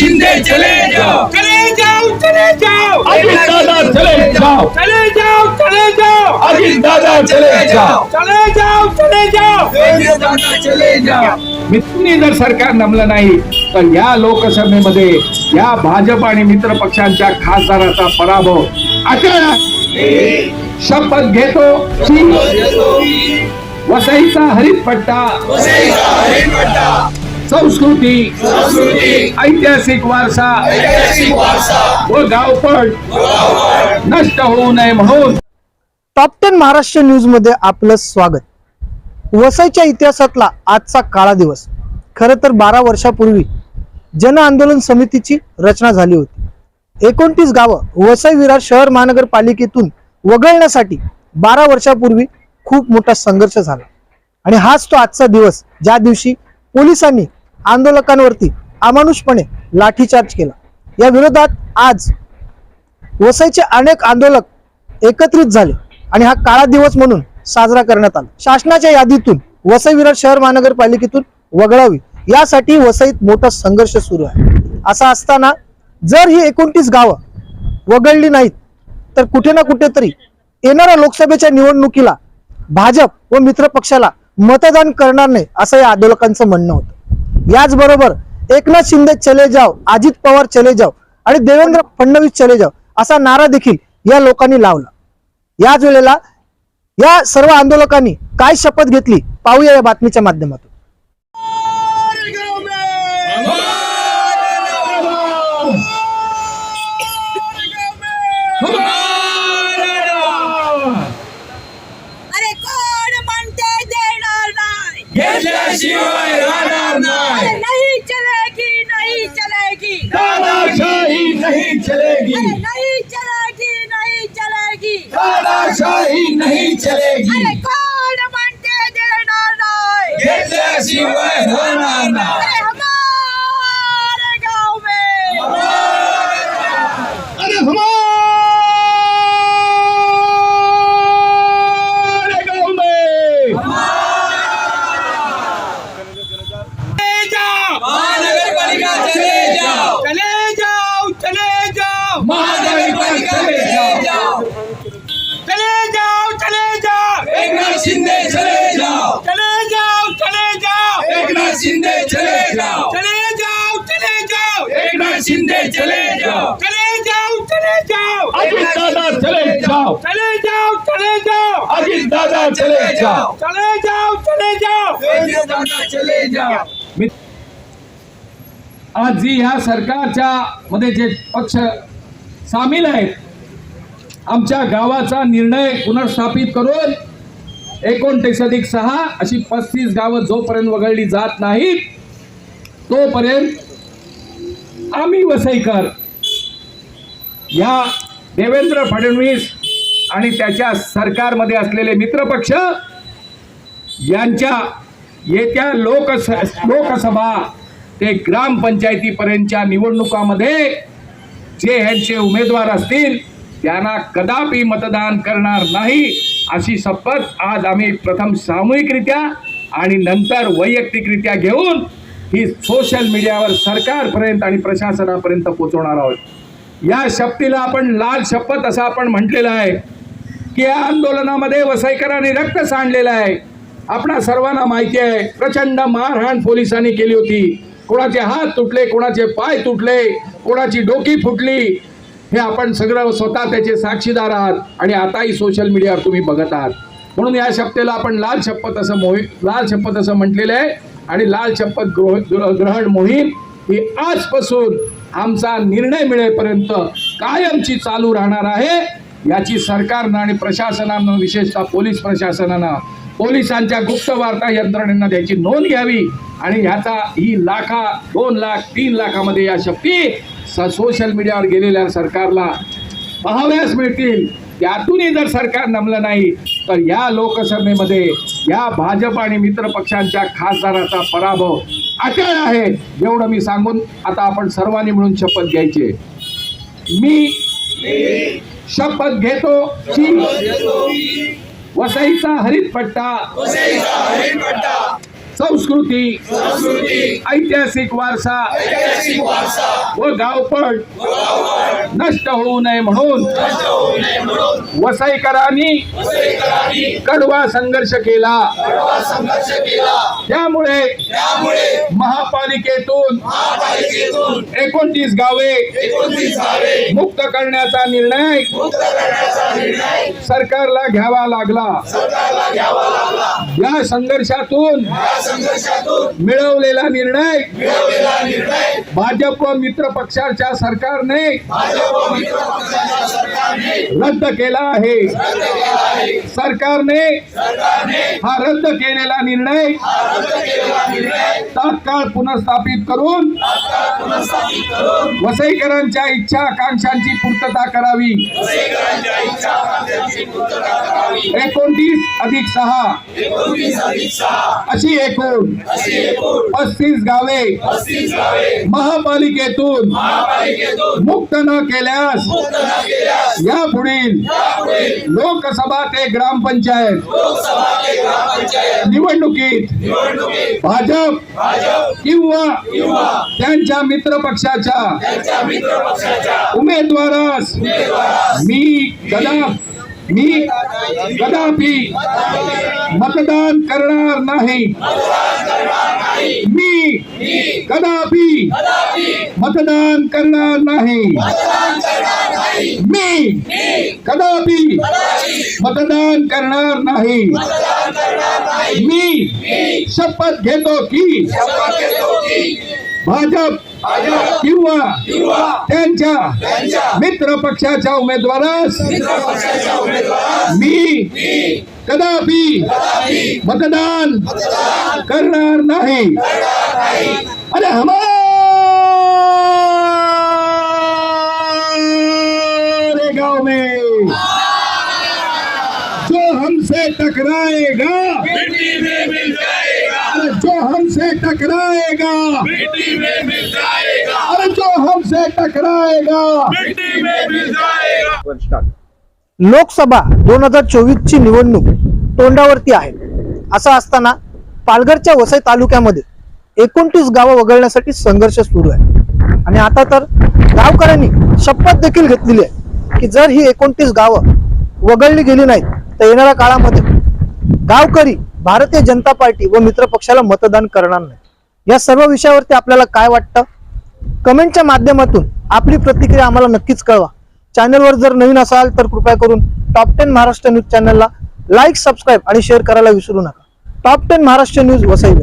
शिंदे चले जाओ। चले जाओ चले जाओ। अजित दादा चले जाओ। चले जाओ चले जाओ। अजित दादा चले जाओ। चले जाओ चले जाओ। चले जाओ। मित्रांनी जर सरकार नमलं नाही तर या लोकसभेमध्ये या भाजप आणि मित्र पक्षांच्या खासदाराचा पराभव आहे. शपथ घेतो वसईचा हरित पट्टा संस्कृती संस्कृती ऐतिहासिक वारसा ऐतिहासिक वारसा. व गावपट नष्ट होऊ नये म्हणून. टॉप टेन महाराष्ट्र न्यूजमध्ये आपलं स्वागत. वसईच्या इतिहासातला आजचा काळा दिवस. खरं तर बारा वर्षापूर्वी जन आंदोलन समितीची रचना झाली होती. एकोणतीस गावं वसई विरार शहर महानगरपालिकेतून वगळण्यासाठी बारा वर्षापूर्वी खूप मोठा संघर्ष झाला. आणि हाच तो आजचा दिवस. ज्या दिवशी पोलिसांनी आंदोलकांवरती अमानुषपणे लाठीचार्ज केला. या विरोधात आज वसईचे अनेक आंदोलक एकत्रित झाले आणि हा काळा दिवस म्हणून साजरा करण्यात आला. शासनाच्या यादीतून वसई विरार शहर महानगरपालिकेतून वगळावी. यासाठी वसईत मोठा संघर्ष सुरू आहे. असा असताना जर ही एकोणतीस गावं वगळली नाहीत तर कुठे ना कुठेतरी येणाऱ्या लोकसभेच्या निवडणुकीला भाजप व मित्र पक्षाला मतदान करणार नाही असं या आंदोलकांचं म्हणणं होतं. याचबरोबर एकनाथ शिंदे चले जाव अजित पवार चले जाव आणि देवेंद्र फडणवीस चले जाव असा नारा देखील या लोकांनी लावला. याच वेळेला या सर्व आंदोलकांनी काय शपथ घेतली? पाहूया या बातमीच्या माध्यमातून. घेतल्याशिवाय राहणार नाही. नाही चलेगी नाही चलेगी दादाशाही नाही चलेगी. नाही चलेगी नाही चलेगी दादाशाही नाही चलेगी अरे कोण म्हणते देणार नाही घेतल्याशिवाय राहणार नाही अरे हमारे गाव में अरे हमारे गांव में चले जाओ महानगरपालिका चले जाओ चले जाओ चले जाओ महानगरपालिका चले जाओ चले जाओ चले जाओ एकनाथ शिंदे चले जाओ चले जाओ चले जाओ एकनाथ शिंदे चले जाओ चले जाओ चले जाओ एकनाथ शिंदे चले जाओ चले जाओ चले जाओ अजित दादा चले जाओ चले जाओ चले जाओ अजित दादा चले जाओ चले जाओ चले जाओ दादा चले जाओ आज जी ह्या सरकारच्या मध्ये जे पक्ष सामील आहेत आमच्या गावाचा निर्णय पुनर्स्थापित करून एकोणतीस अधिक सहा अशी पस्तीस गावं जोपर्यंत वगळली जात नाहीत तोपर्यंत आम्ही वसईकर या देवेंद्र फडणवीस आणि त्याच्या सरकारमध्ये असलेले मित्रपक्ष यांच्या येत्या लोकस लोकसभा ते ग्रामपंचायतीपर्यंतच्या निवडणुकामध्ये जे ह्यांचे उमेदवार असतील त्यांना कदापि मतदान करणार नाही अशी शपथ आज आम्ही प्रथम सामूहिकरित्या आणि नंतर वैयक्तिकरित्या घेऊन ही सोशल मीडियावर सरकारपर्यंत आणि प्रशासनापर्यंत पोहोचवणार आहोत. या शपथीला आपण लाल शपथ असं आपण म्हटलेलं आहे की या आंदोलनामध्ये वसईकरांनी रक्त सांडलेलं आहे. आपणा सर्वांना माहिती आहे प्रचंड मारहाण पोलिसांनी केली होती. कोणाचे हात तुटले कोणाचे पाय तुटले कोणाची डोकी फुटली हे आपण सगळं स्वतः त्याचे साक्षीदार आहात आणि आताही सोशल मीडियावर तुम्ही बघत आहात. म्हणून या शपथेला आपण लाल शपथ असं मोही लाल शपथ असं म्हटलेलं आहे आणि लाल शपथ ग्रह ग्रह- ग्रहण मोहीम ही आजपासून आमचा निर्णय मिळेपर्यंत कायमची चालू राहणार आहे. याची सरकारनं आणि प्रशासनानं विशेषतः पोलीस प्रशासनानं पोलिसांच्या गुप्त वार्ता यंत्रणेनं त्याची नोंद घ्यावी आणि ह्याचा ही लाखा दोन लाख तीन लाखामध्ये या शक्ती स सोशल मीडियावर गेलेल्या सरकारला पाहाव्यास मिळतील. त्यातूनही जर सरकार नमलं नाही तर या लोकसभेमध्ये या भाजप आणि मित्र पक्षांच्या खासदाराचा पराभव अटळ आहे एवढं मी सांगून आता आपण सर्वांनी मिळून शपथ घ्यायची मी शपथ घेतो की वसईचा हरित पट्टा वसईचा संस्कृती ऐतिहासिक वारसा व गावपट नष्ट होऊ नये म्हणून वसईकरांनी कडवा संघर्ष केला. त्यामुळे महापालिकेतून एकोणतीस गावे मुक्त करण्याचा निर्णय मुक्त करण्याचा निर्णय सरकारला घ्यावा लागला. सरकारला घ्यावा लागला. या संघर्षातून मिळवलेला निर्णय भाजप व मित्र पक्षाच्या सरकारने रद्द केला आहे. सरकारने हा रद्द केलेला निर्णय तात्काळ पुनर्स्थापित करून वसईकरांच्या इच्छा आकांक्षांची पूर्तता करावी. एकोणतीस अधिक सहा. एकोणतीस अधिक सहा. अशी एकूण पस्तीस गावे महापालिकेतून महापालिकेतून मुक्त न केल्यास यापुढील यापुढे लोकसभा ते ग्रामपंचायत निवडणुकीत भाजप किंवा त्यांच्या मित्र पक्षाच्या उमेदवारास मी कदा मी कदापि मतदान करणार नाही. मतदान करणार नाही. मी कदापि मतदान करणार नाही. मी. कदापि मतदान करणार नाही. मी शपथ घेतो की भाजप किंवा त्यांच्या मित्र पक्षाच्या उमेदवारास मी कदापि मतदान करणार नाही. अरे हमारा गांव में जो हमसे टकराएगा मिट्टी में मिल जाएगा अरे जो हमसे टकराएगा मिट्टी में मिल जाएगा। अरे जो हमसे टकराएगा। मिट्टी में मिल जाएगा। लोकसभा दोन हजार चोवीस ची निवडणूक तोंडावरती आहे. असं असताना पालघरच्या वसई तालुक्यामध्ये एकोणतीस गावं वगळण्यासाठी संघर्ष सुरू आहे. आणि आता तर गावकऱ्यांनी शपथ देखील घेतलेली आहे की जर ही एकोणतीस गावं वगळली गेली नाहीत तर येणाऱ्या काळामध्ये गावकरी भारतीय जनता पार्टी व मित्र पक्षाला मतदान करणार नाही या सर्व विषयावरती आपल्याला काय वाटतं? कमेंटच्या माध्यमातून आपली प्रतिक्रिया आम्हाला नक्कीच कळवा. चॅनलवर जर नवीन असाल तर कृपया करून टॉप टेन महाराष्ट्र न्यूज चॅनलला लाईक सबस्क्राईब आणि शेअर करायला विसरू नका. Top ten Maharashtra news Vasai